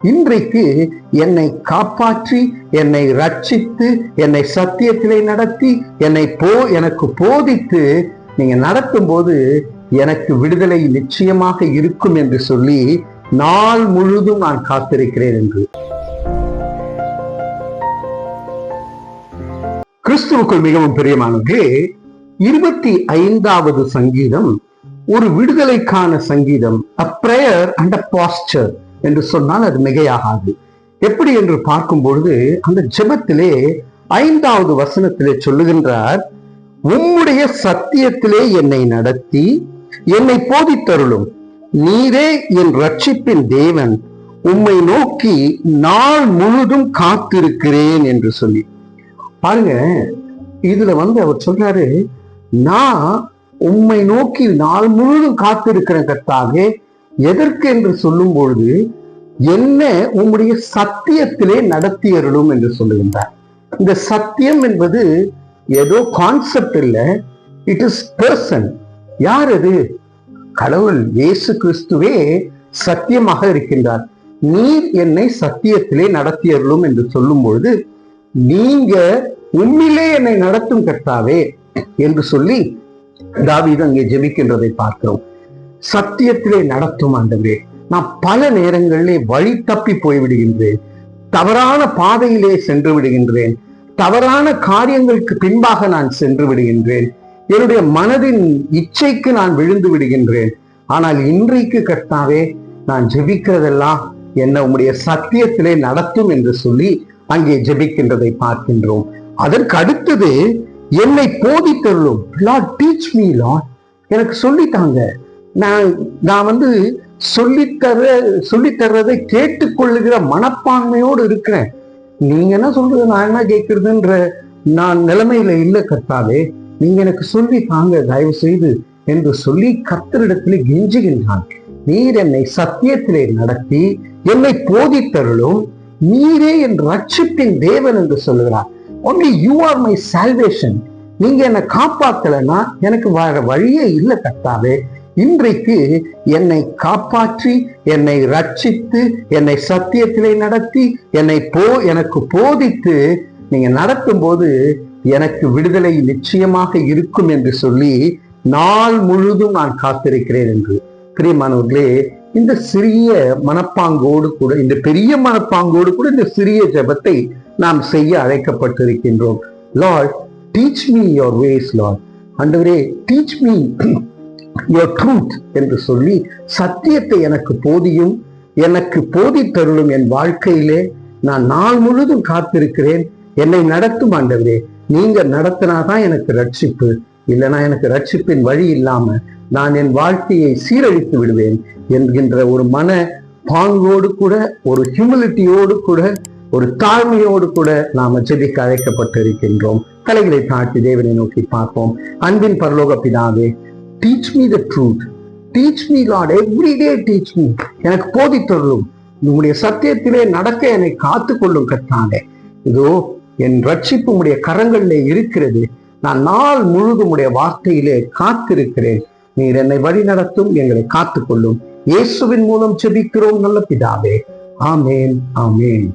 இன்றைக்கு என்னை காப்பாற்றி என்னை ரட்சித்து என்னை சத்தியத்திலே நடத்தி என்னை போ எனக்கு போதித்து நீங்க நடத்தும் போது எனக்கு விடுதலை நிச்சயமாக இருக்கும் என்று சொல்லி நாள் முழுதும் நான் காத்திருக்கிறேன் என்று. கிறிஸ்துவுக்குள் மிகவும் பிரியமானது இருபத்தி ஐந்தாவது சங்கீதம் ஒரு விடுதலைக்கான சங்கீதம் a prayer and a pastor என்று சொன்னால் அது மிகையாகாது. எப்படி என்று பார்க்கும் பொழுது அந்த ஜெபத்திலே ஐந்தாவது வசனத்திலே சொல்லுகின்றார் உம்முடைய சத்தியத்திலே என்னை நடத்தி என்னை போதித்தருளும். நீரே என் ரட்சிப்பின் தேவன். உம்மை நோக்கி நாள் முழுதும் காத்திருக்கிறேன் என்று சொல்லி. பாருங்க இதுல வந்து அவர் சொல்றாரு நான் உம்மை நோக்கி நாள் முழுதும் காத்திருக்கிறேன் கர்த்தாக எதற்கு என்று சொல்லும் பொழுது என்ன உம்முடைய சத்தியத்திலே நடத்தி அருளும் என்று சொல்லுகின்றார். இந்த சத்தியம் என்பது ஏதோ கான்செப்ட் இல்ல. இட் இஸ் பர்சன் யார் அது? கடவுள் இயேசு கிறிஸ்துவே சத்தியமாக இருக்கின்றார். நீர் என்னை சத்தியத்திலே நடத்தி அருளும் என்று சொல்லும் பொழுது நீங்க உண்மையிலே என்னை நடத்தும் கர்த்தாவே என்று சொல்லி தாவீது அங்கே ஜெபிக்கின்றதை பார்க்கிறோம். சத்தியத்திலே நடத்தும் ஆண்டவரே நான் பல நேரங்களிலே வழி தப்பி போய்விடுகின்றேன். தவறான பாதையிலே சென்று விடுகின்றேன். தவறான காரியங்களுக்கு பின்பாக நான் சென்று விடுகின்றேன். என்னுடைய மனதின் இச்சைக்கு நான் விழுந்து விடுகின்றேன். ஆனால் இன்றைக்கு கர்த்தாவே நான் ஜெபிக்கிறதெல்லாம் என்ன உம்முடைய சத்தியத்திலே நடத்தும் என்று சொல்லி அங்கே ஜெபிக்கின்றதை பார்க்கின்றோம். அதற்கு அடுத்தது என்னை போதித்தருளும். லார்ட் டீச் மீ லார்ட் எனக்கு சொல்லித்தாங்க. நான் நான் வந்து சொல்லித்தர சொல்லித்தர்றதை கேட்டுக்கொள்ளுகிற மனப்பான்மையோடு இருக்கிறேன். நீங்க என்ன சொல்றது? நான் என்ன கேட்கறதுன்ற நான் நிலைமையில இல்லை கர்த்தாவே. நீங்க எனக்கு சொல்லி தாங்க தயவு செய்து என்று சொல்லி கத்தரிடத்திலே கெஞ்சுகின்றான். நீர் என்னை சத்தியத்திலே நடத்தி என்னை போதித்தருளும். நீரே என் ரட்சிப்பின் தேவன் என்று சொல்லுகிறார். Only you are my salvation நீங்க என்னை காப்பாத்தலைன்னா எனக்கு வேற வழியே இல்லை கர்த்தாவே. இன்றைக்கு என்னை காப்பாற்றி என்னை ரட்சித்து என்னை சத்தியத்திலே நடத்தி என்னை போ எனக்கு போதித்து நீங்க நடத்தும் போது எனக்கு விடுதலை நிச்சயமாக இருக்கும் என்று சொல்லி நாள் முழுதும் நான் காத்திருக்கிறேன் என்று. பிரியமானவர்களே இந்த சிறிய மனப்பாங்கோடு கூட இந்த பெரிய மனப்பாங்கோடு கூட இந்த சிறிய ஜெபத்தை நாம் செய்ய அழைக்கப்பட்டிருக்கின்றோம். Lord teach me your ways Lord அண்டவரே டீச் மீ யுவர் ட்ரூத் என்று சொல்லி சத்தியத்தை எனக்கு போதியும் எனக்கு போதித்தருளும் என் வாழ்க்கையிலே நான் நாள் முழுதும் காத்திருக்கிறேன். என்னை நடத்தும் ஆண்டவரே நீங்க நடத்தினாதான் எனக்கு ரட்சிப்பு இல்லைனா எனக்கு ரட்சிப்பின் வழி இல்லாம நான் என் வாழ்க்கையை சீரழித்து விடுவேன் என்கின்ற ஒரு மன பாங்கோடு கூட ஒரு ஹியூமிலிட்டியோடு கூட ஒரு தாழ்மையோடு கூட நாம ஜெபிக்க அழைக்கப்பட்டிருக்கின்றோம். தலைகளை தாழ்த்தி தேவனை நோக்கி பார்ப்போம். அன்பின் பரலோக பிதாவே teach me the truth teach me Lord everyday teach me எனக்கு போதித்தருளும் உங்களுடைய சத்தியத்திலே நடக்க என்னை காத்து கொள்ளும் கத்தானே இதோ என் ரட்சிப்பு உடைய கரங்களிலே இருக்கிறது. நான் நாள் முழுதும் உடைய வார்த்தையிலே காத்திருக்கிறேன். நீர் என்னை வழி நடத்தும் எங்களை காத்துக்கொள்ளும் இயேசுவின் மூலம் செபிக்கிறோம் நல்ல பிதாவே. ஆமேன் ஆமேன்.